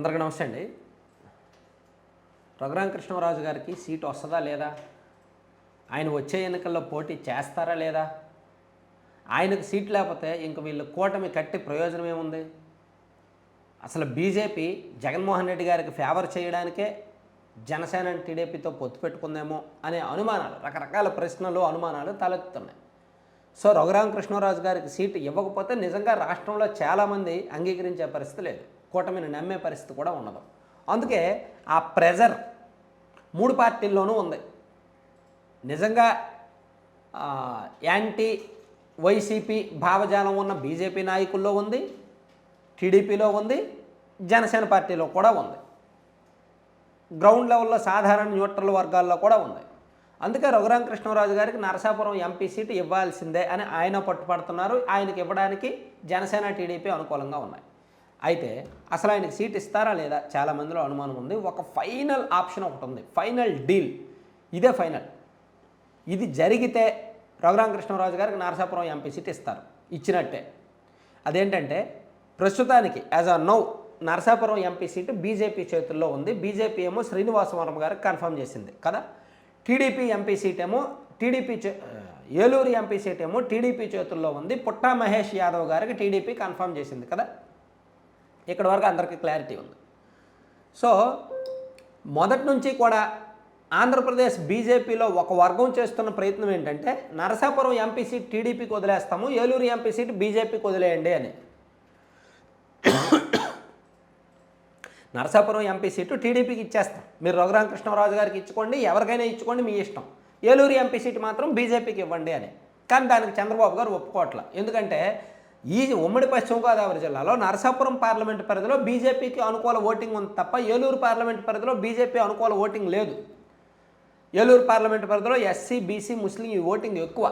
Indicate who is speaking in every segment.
Speaker 1: అందరికీ నమస్తే అండి. రఘురామకృష్ణరాజు గారికి సీటు వస్తుందా లేదా? ఆయన వచ్చే ఎన్నికల్లో పోటీ చేస్తారా లేదా? ఆయనకు సీట్ లేకపోతే ఇంక వీళ్ళు కూటమి కట్టి ప్రయోజనం ఏముంది? అసలు బీజేపీ జగన్మోహన్ రెడ్డి గారికి ఫేవర్ చేయడానికే జనసేన టీడీపీతో పొత్తు పెట్టుకుందేమో అనే అనుమానాలు రకరకాల ప్రశ్నలు అనుమానాలు తలెత్తున్నాయి సో రఘురామకృష్ణరాజు గారికి సీటు ఇవ్వకపోతే నిజంగా రాష్ట్రంలో చాలామంది అంగీకరించే పరిస్థితి లేదు. కూటమిని నమ్మే పరిస్థితి కూడా ఉండదు అందుకే ఆ ప్రెజర్ మూడు పార్టీల్లోనూ ఉంది. నిజంగా యాంటీ వైసీపీ భావజాలం ఉన్న బీజేపీ నాయకుల్లో ఉంది టీడీపీలో ఉంది జనసేన పార్టీలో కూడా ఉంది. గ్రౌండ్ లెవెల్లో సాధారణ న్యూట్రల్ వర్గాల్లో కూడా ఉంది. అందుకే రఘురామకృష్ణరాజు గారికి నరసాపురం ఎంపీ సీటు ఇవ్వాల్సిందే అని ఆయన పట్టుపడుతున్నారు ఆయనకి ఇవ్వడానికి జనసేన టీడీపీ అనుకూలంగా ఉన్నాయి. అయితే అసలు ఆయనకి సీట్ ఇస్తారా లేదా చాలా మందిలో అనుమానం ఉంది. ఒక ఫైనల్ ఆప్షన్ ఒకటి ఉంది. Final deal. ఇదే ఫైనల్. ఇది జరిగితే రఘురామకృష్ణరాజు గారికి నరసాపురం ఎంపీ సీట్ ఇస్తారు. ఇచ్చినట్టే. అదేంటంటే ప్రస్తుతానికి as of now Narasapuram MP seat BJP చేతుల్లో ఉంది. బీజేపీ ఏమో శ్రీనివాసవరం గారికి కన్ఫర్మ్ చేసింది. కదా? టీడీపీ ఎంపీ సీట్ ఏమో టీడీపీ చే- ఏలూరు ఎంపీ సీట్ ఏమో టీడీపీ చేతుల్లో ఉంది. పుట్టా మహేష్ యాదవ్ గారికి టీడీపీ కన్ఫర్మ్ చేసింది. కదా? ఇక్కడ వరకు అందరికీ క్లారిటీ ఉంది. సో మొదటి నుంచి కూడా ఆంధ్రప్రదేశ్ బీజేపీలో ఒక వర్గం చేస్తున్న ప్రయత్నం ఏంటంటే నరసాపురం ఎంపీ సీట్ టీడీపీకి వదిలేస్తాము ఏలూరు ఎంపీ సీట్ బీజేపీకి వదిలేయండి అని. నరసాపురం ఎంపీ సీటు టీడీపీకి ఇచ్చేస్తాం. మీరు రఘురామకృష్ణరాజు గారికి ఇచ్చుకోండి ఎవరికైనా ఇచ్చుకోండి మీ ఇష్టం. ఏలూరు ఎంపీ సీటు మాత్రం బీజేపీకి ఇవ్వండి అని. కానీ దానికి చంద్రబాబు గారు ఒప్పుకోవట్ల. ఎందుకంటే ఈ ఉమ్మడి పశ్చిమ గోదావరి జిల్లాలో నరసాపురం పార్లమెంట్ పరిధిలో బీజేపీకి అనుకూల ఓటింగ్ ఉంది తప్ప ఏలూరు పార్లమెంట్ పరిధిలో బీజేపీ అనుకూల ఓటింగ్ లేదు. ఏలూరు పార్లమెంట్ పరిధిలో ఎస్సీ బీసీ ముస్లిం ఈ ఓటింగ్ ఎక్కువ.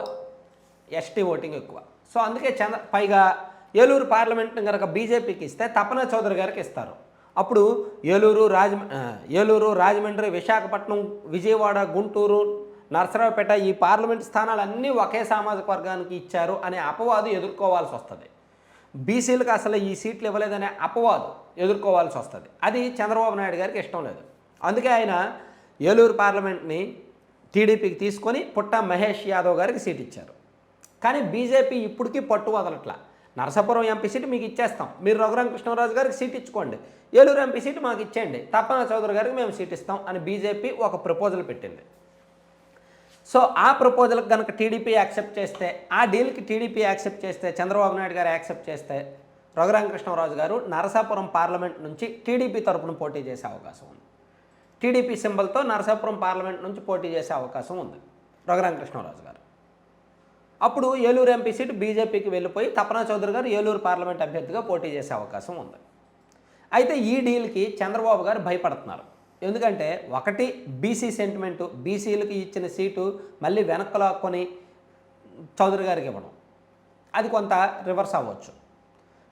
Speaker 1: ఎస్టీ ఓటింగ్ ఎక్కువ. సో అందుకే చంద్ర పైగా ఏలూరు పార్లమెంట్ని కనుక బీజేపీకి ఇస్తే తపన చౌదరి గారికి ఇస్తారు. అప్పుడు ఏలూరు రాజ ఏలూరు రాజమండ్రి విశాఖపట్నం విజయవాడ గుంటూరు నరసరావుపేట ఈ పార్లమెంట్ స్థానాలన్నీ ఒకే సామాజిక వర్గానికి ఇచ్చారు అనే అపవాదు ఎదుర్కోవాల్సి వస్తుంది. బీసీలకు అసలు ఈ సీట్లు ఇవ్వలేదనే అపవాదు ఎదుర్కోవాల్సి వస్తుంది. అది చంద్రబాబు నాయుడు గారికి ఇష్టం లేదు. అందుకే ఆయన ఏలూరు పార్లమెంట్ని టీడీపీకి తీసుకొని పుట్ట మహేష్ యాదవ్ గారికి సీట్ ఇచ్చారు. కానీ బీజేపీ ఇప్పటికీ పట్టు వదలట్లా. నరసాపురం ఎంపీ సీట్ మీకు ఇచ్చేస్తాం. మీరు రఘురామకృష్ణరాజు గారికి సీట్ ఇచ్చుకోండి. ఏలూరు ఎంపీ సీట్ మాకు ఇచ్చేయండి. తప్పన చౌదరి గారికి మేము సీట్ ఇస్తాం అని బీజేపీ ఒక ప్రపోజల్ పెట్టింది. సో ఆ ప్రపోజల్కి కనుక టీడీపీ యాక్సెప్ట్ చేస్తే ఆ డీల్కి టీడీపీ యాక్సెప్ట్ చేస్తే చంద్రబాబు నాయుడు గారు యాక్సెప్ట్ చేస్తే రఘురామకృష్ణరాజు గారు నరసాపురం పార్లమెంట్ నుంచి టీడీపీ తరపున పోటీ చేసే అవకాశం ఉంది. టీడీపీ సింబల్తో నరసాపురం పార్లమెంట్ నుంచి పోటీ చేసే అవకాశం ఉంది రఘురామకృష్ణరాజు గారు. అప్పుడు ఏలూరు ఎంపీ సీటు బీజేపీకి వెళ్ళిపోయి తపనా చౌదరి గారు ఏలూరు పార్లమెంట్ అభ్యర్థిగా పోటీ చేసే అవకాశం ఉంది. అయితే ఈ డీల్కి చంద్రబాబు గారు భయపడుతున్నారు. ఎందుకంటే ఒకటి బీసీ సెంటిమెంటు బీసీలకి ఇచ్చిన సీటు మళ్ళీ వెనక్కి లాక్కొని చౌదరి గారికి ఇవ్వడం. అది కొంత రివర్స్ అవ్వచ్చు.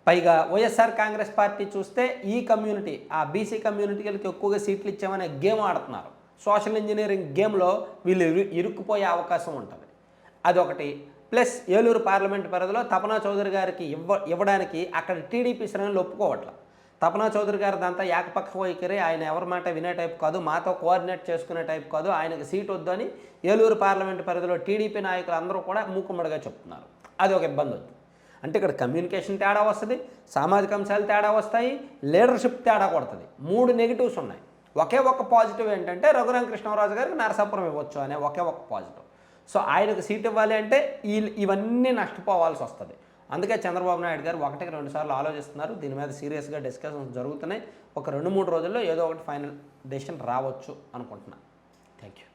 Speaker 1: పైగా వైఎస్ఆర్ కాంగ్రెస్ పార్టీ చూస్తే ఈ కమ్యూనిటీ ఆ బీసీ కమ్యూనిటీలకి ఎక్కువగా సీట్లు ఇచ్చామనే గేమ్ ఆడుతున్నారు. సోషల్ ఇంజనీరింగ్ గేమ్లో వీళ్ళు ఇరు ఇరుక్కుపోయే అవకాశం ఉంటుంది. అదొకటి. ప్లస్ ఏలూరు పార్లమెంట్ పరిధిలో తపనా చౌదరి గారికి ఇవ్వ ఇవ్వడానికి అక్కడ టీడీపీ శ్రేణులు ఒప్పుకోవట్లేదు తపనా చౌదరి గారి దాంతో ఏకపక్ష వైఖరి. ఆయన ఎవరి మాట వినే టైప్ కాదు మాతో కోఆర్డినేట్ చేసుకునే టైప్ కాదు. ఆయనకు సీట్ వద్దని ఏలూరు పార్లమెంట్ పరిధిలో టీడీపీ నాయకులు అందరూ కూడా మూకుమ్మడిగా చెప్తున్నారు. అది ఒక ఇబ్బంది వద్దు అంటే ఇక్కడ కమ్యూనికేషన్ తేడా వస్తుంది సామాజిక అంశాలు తేడా వస్తాయి లీడర్షిప్ తేడా కొడుతుంది. మూడు నెగిటివ్స్ ఉన్నాయి. ఒకే ఒక్క పాజిటివ్ ఏంటంటే రఘురామకృష్ణరాజు గారికి నరసాపురం ఇవ్వచ్చు అనే ఒకే ఒక్క పాజిటివ్. సో ఆయనకు సీట్ ఇవ్వాలి అంటే ఈ ఇవన్నీ నష్టపోవాల్సి వస్తుంది. అందుకే చంద్రబాబు నాయుడు గారు ఒకటికి రెండు సార్లు ఆలోచిస్తున్నారు. దీని మీద సీరియస్గా డిస్కషన్స్ జరుగుతున్నాయి. ఒక రెండు మూడు రోజుల్లో ఏదో ఒకటి ఫైనల్ డెసిషన్ రావచ్చు అనుకుంటున్నాను థ్యాంక్ యూ